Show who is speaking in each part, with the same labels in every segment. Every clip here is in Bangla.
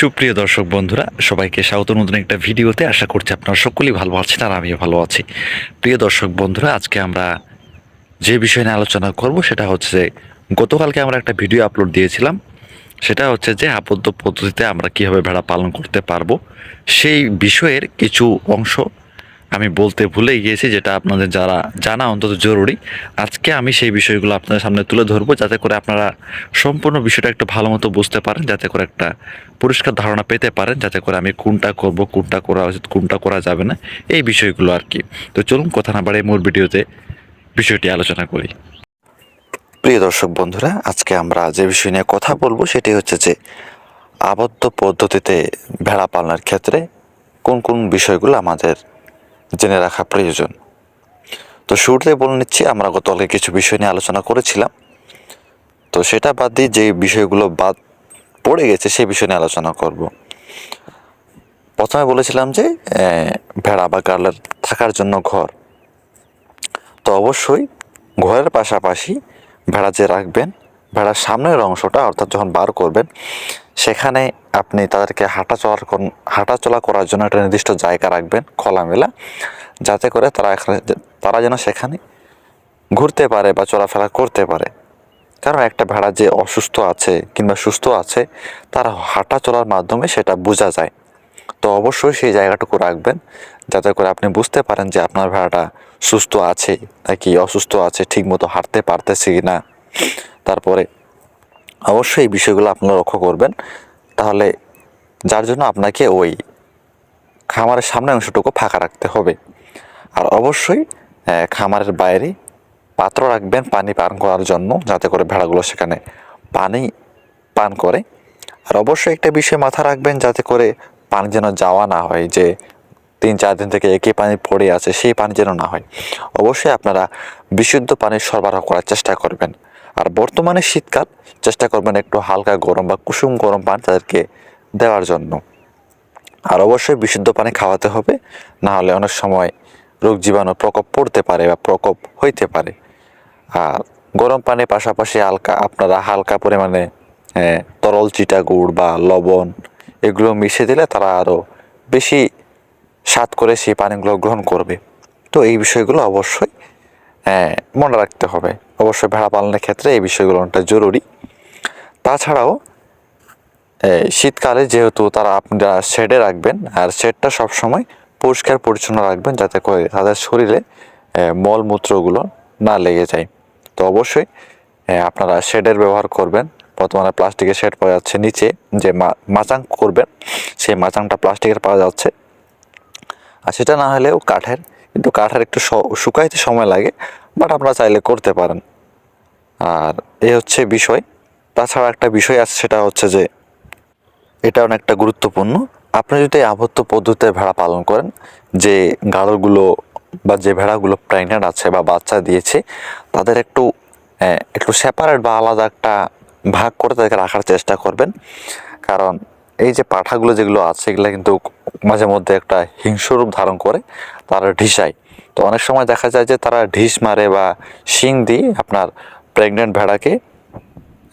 Speaker 1: সুপ্রিয় দর্শক বন্ধুরা, সবাইকে স্বাগত। নতুন একটা ভিডিওতে আশা করছি আপনারা সকলেই ভালো আছেন আর আমিও ভালো আছি। প্রিয় দর্শক বন্ধুরা, আজকে আমরা যে বিষয় নিয়ে আলোচনা করব সেটা হচ্ছে যে, গতকালকে আমরা একটা ভিডিও আপলোড দিয়েছিলাম। সেটা হচ্ছে যে, আবদ্ধ পদ্ধতিতে আমরা কীভাবে ভেড়া পালন করতে পারব, সেই বিষয়ের কিছু অংশ আমি বলতে ভুলে গিয়েছি, যেটা আপনাদের যারা জানা অন্তত জরুরি। আজকে আমি সেই বিষয়গুলো আপনাদের সামনে তুলে ধরবো, যাতে করে আপনারা সম্পূর্ণ বিষয়টা একটু ভালো মতো বুঝতে পারেন, যাতে করে একটা পরিষ্কার ধারণা পেতে পারেন, যাতে করে আমি কোনটা করব, কোনটা করা উচিত, কোনটা করা যাবে না, এই বিষয়গুলো আর কি। তো চলুন, কথা না বাড়িয়ে মূল ভিডিওতে বিষয়টি আলোচনা করি। প্রিয় দর্শক বন্ধুরা, আজকে আমরা যে বিষয় নিয়ে কথা বলব, সেটি হচ্ছে যে আবদ্ধ পদ্ধতিতে ভেড়া পালনের ক্ষেত্রে কোন কোন বিষয়গুলো আমাদের জেনে রাখা প্রয়োজন। তো শুরুতে বলে নিচ্ছি, আমরা গতকালকে কিছু বিষয় নিয়ে আলোচনা করেছিলাম। তো সেটা বাদ দিয়ে যে বিষয়গুলো বাদ পড়ে গেছে, সেই বিষয় নিয়ে আলোচনা করব। প্রথমে বলেছিলাম যে ভেড়া বা গার্লের থাকার জন্য ঘর। তো অবশ্যই ঘরের পাশাপাশি ভেড়া যে রাখবেন, ভেড়ার সামনের অংশটা অর্থাৎ যখন বার করবেন সেখানে আপনি তাদেরকে হাঁটা চলার হাঁটা চলা করার জন্য একটা নির্দিষ্ট জায়গা রাখবেন, খোলামেলা, যাতে করে তারা এখানে তারা যেন সেখানে ঘুরতে পারে বা চলাফেরা করতে পারে। কারণ একটা ভেড়া যে অসুস্থ আছে কিংবা সুস্থ আছে, তার হাঁটা চলার মাধ্যমে সেটা বোঝা যায়। তো অবশ্যই সেই জায়গাটুকু রাখবেন, যাতে করে আপনি বুঝতে পারেন যে আপনার ভেড়াটা সুস্থ আছে নাকি অসুস্থ আছে, ঠিকমতো হাঁটতে পারতেছে কি না তারপরে অবশ্যই এই বিষয়গুলো আপনারা লক্ষ্য করবেন। তাহলে যার জন্য আপনাকে ওই খামারের সামনের অংশটুকু ফাঁকা রাখতে হবে। আর অবশ্যই খামারের বাইরে পাত্র রাখবেন পানি পান করার জন্য, যাতে করে ভেড়াগুলো সেখানে পানি পান করে। আর অবশ্যই একটা বিষয় মাথা রাখবেন, যাতে করে পানি যেন যাওয়া না হয়, যে তিন চার দিন থেকে একই পানি পড়ে আছে, সেই পানি যেন না হয়। অবশ্যই আপনারা বিশুদ্ধ পানির সরবরাহ করার চেষ্টা করবেন। আর বর্তমানে শীতকাল, চেষ্টা করবেন একটু হালকা গরম বা কুসুম গরম পানি তাদেরকে দেওয়ার জন্য। আর অবশ্যই বিশুদ্ধ পানি খাওয়াতে হবে, না হলে অনেক সময় রোগ জীবাণু প্রকোপ পড়তে পারে বা প্রকোপ হইতে পারে। আর গরম পানির পাশাপাশি হালকা, আপনারা হালকা পরিমাণে তরল চিটা গুড় বা লবণ এগুলো মিশিয়ে দিলে তারা আরও বেশি স্বাদ করে সেই পানিগুলো গ্রহণ করবে। তো এই বিষয়গুলো অবশ্যই মনে রাখতে হবে। অবশ্যই ভেড়া পালনের ক্ষেত্রে এই বিষয়গুলো অনেকটা জরুরি। তাছাড়াও শীতকালে যেহেতু তারা আপনারা শেডে রাখবেন, আর শেডটা সবসময় পরিষ্কার পরিচ্ছন্ন রাখবেন যাতে করে তাদের শরীরে মলমূত্রগুলো না লেগে যায়। তো অবশ্যই আপনারা শেডের ব্যবহার করবেন। বর্তমানে প্লাস্টিকের শেড পাওয়া যাচ্ছে নিচে, যে মাচাং করবেন, সেই মাচাংটা প্লাস্টিকের পাওয়া যাচ্ছে। আর সেটা না হলেও কাঠের কিন্তু কাঠের একটু শুকাইতে সময় লাগে বাট আপনারা চাইলে করতে পারেন। আর এই হচ্ছে বিষয়। তাছাড়া একটা বিষয় আছে, সেটা হচ্ছে যে এটা অনেকটা গুরুত্বপূর্ণ। আপনি যদি আবদ্ধ পদ্ধতিতে ভেড়া পালন করেন, যে গাড়লগুলো বা যে ভেড়াগুলো প্রেগনেন্ট আছে বা বাচ্চা দিয়েছে, তাদের একটু একটু সেপারেট বা আলাদা একটা ভাগ করে তাদেরকে রাখার চেষ্টা করবেন। কারণ এই যে পাঠাগুলো যেগুলো আছে, এগুলো কিন্তু মাঝে মধ্যে একটা হিংস্ররূপ ধারণ করে তারা ঢিসায়। তো অনেক সময় দেখা যায় যে তারা ঢিস মারে বা শিং দিয়ে আপনার প্রেগনেন্ট ভেড়াকে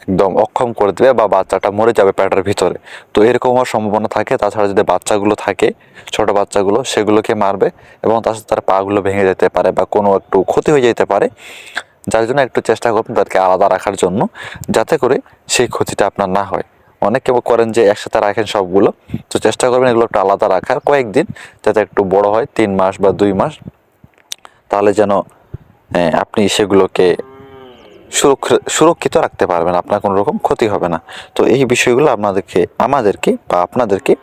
Speaker 1: একদম অক্ষম করে দেবে বা বাচ্চাটা মরে যাবে পেটের ভিতরে। তো এরকম হওয়ার সম্ভাবনা থাকে। তাছাড়া যদি বাচ্চাগুলো থাকে, ছোট বাচ্চাগুলো, সেগুলোকে মারবে এবং তার সাথে তার পাগুলো ভেঙে যেতে পারে বা কোনো একটু ক্ষতি হয়ে যেতে পারে। যার জন্য একটু চেষ্টা করবেন তাদেরকে আলাদা রাখার জন্য, যাতে করে সেই ক্ষতিটা আপনার না হয়। অনেকে করেন যে একসাথে রাখেন সবগুলো। তো চেষ্টা করবেন এগুলো একটু আলাদা রাখার। কয়েকদিন যাতে একটু বড় হয় তিন মাস বা দুই মাস। তাহলে যেন আহ, আপনি সেগুলোকে সুরক্ষি- সুরক্ষিত রাখতে পারবেন আপনার কোনো রকম ক্ষতি হবে না। তো এই বিষয়গুলো আপনাদেরকে আমাদেরকে বা আপনাদেরকে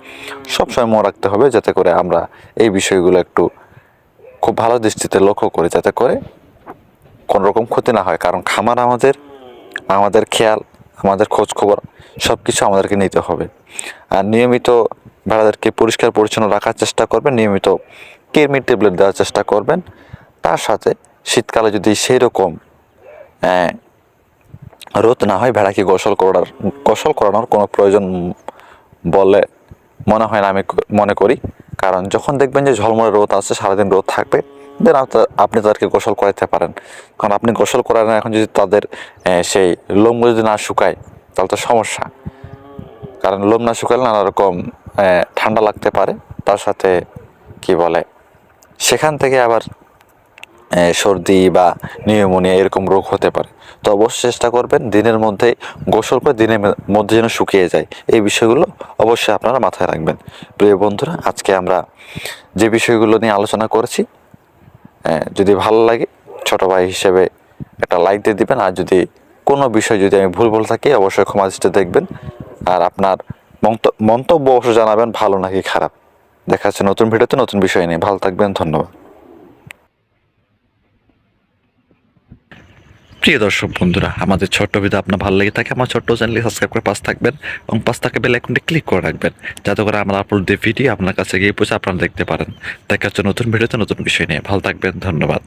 Speaker 1: সবসময় মনে রাখতে হবে যাতে করে আমরা এই বিষয়গুলো একটু খুব ভালো দৃষ্টিতে লক্ষ্য করি যাতে করে কোনো রকম ক্ষতি না হয়। কারণ খামার আমাদের আমাদের খেয়াল আমাদের খোঁজ খবর সব কিছু আমাদেরকে নিতে হবে। আর নিয়মিত ভেড়াদেরকে পরিষ্কার পরিচ্ছন্ন রাখার চেষ্টা করবেন, নিয়মিত কৃমির ট্যাবলেট দেওয়ার চেষ্টা করবেন। তার সাথে শীতকালে যদি সেই রকম রোদ না হয় ভেড়াকে গোসল করার, গোসল করানোর কোনো প্রয়োজন বলে মনে হয় না আমি মনে করি। কারণ যখন দেখবেন যে ঝলমলে রোদ আছে সারাদিন রোদ থাকবে দেন আপনি তাদেরকে গোসল করাতে পারেন। কারণ আপনি গোসল করান এখন যদি তাদের সেই লোম যদি না শুকায়, তাহলে তো সমস্যা। কারণ লোম না শুকালে নানা রকম ঠান্ডা লাগতে পারে। তার সাথে, কি বলে, সেখান থেকে আবার সর্দি বা নিউমোনিয়া এরকম রোগ হতে পারে। তো অবশ্যই চেষ্টা করবেন দিনের মধ্যে গোসল করে দিনের মধ্যে যেন শুকিয়ে যায়। এই বিষয়গুলো অবশ্যই আপনারা মাথায় রাখবেন। প্রিয় বন্ধুরা, আজকে আমরা যে বিষয়গুলো নিয়ে আলোচনা করেছি যদি ভালো লাগে, ছোট ভাই হিসেবে একটা লাইক দিয়ে দিবেন। আর যদি কোনো বিষয় যদি আমি ভুল বলে থাকি, অবশ্যই ক্ষমা দৃষ্টি দেখবেন। আর আপনার মন্ত- মন্তব্য অবশ্যই জানাবেন, ভালো নাকি খারাপ। দেখা যাচ্ছে নতুন ভিডিওতে নতুন বিষয় নিয়ে। ভালো থাকবেন, ধন্যবাদ। প্রিয় দর্শক বন্ধুরা, আমাদের ছোট্ট ভিডিও আপনার ভালো লেগে থাকে, আমার ছোট্ট চ্যানেলে সাবস্ক্রাইব করে পাশ থাকবেন এবং পাশ থাকা বেল আইকনটি ক্লিক করে রাখবেন, যাতে করে আমরা আপলোড দিয়ে ভিডিও আপনার কাছে গিয়ে পৌঁছে আপনারা দেখতে পারেন। দেখা হচ্ছে নতুন ভিডিওতে নতুন বিষয় নিয়ে। ভালো থাকবেন, ধন্যবাদ।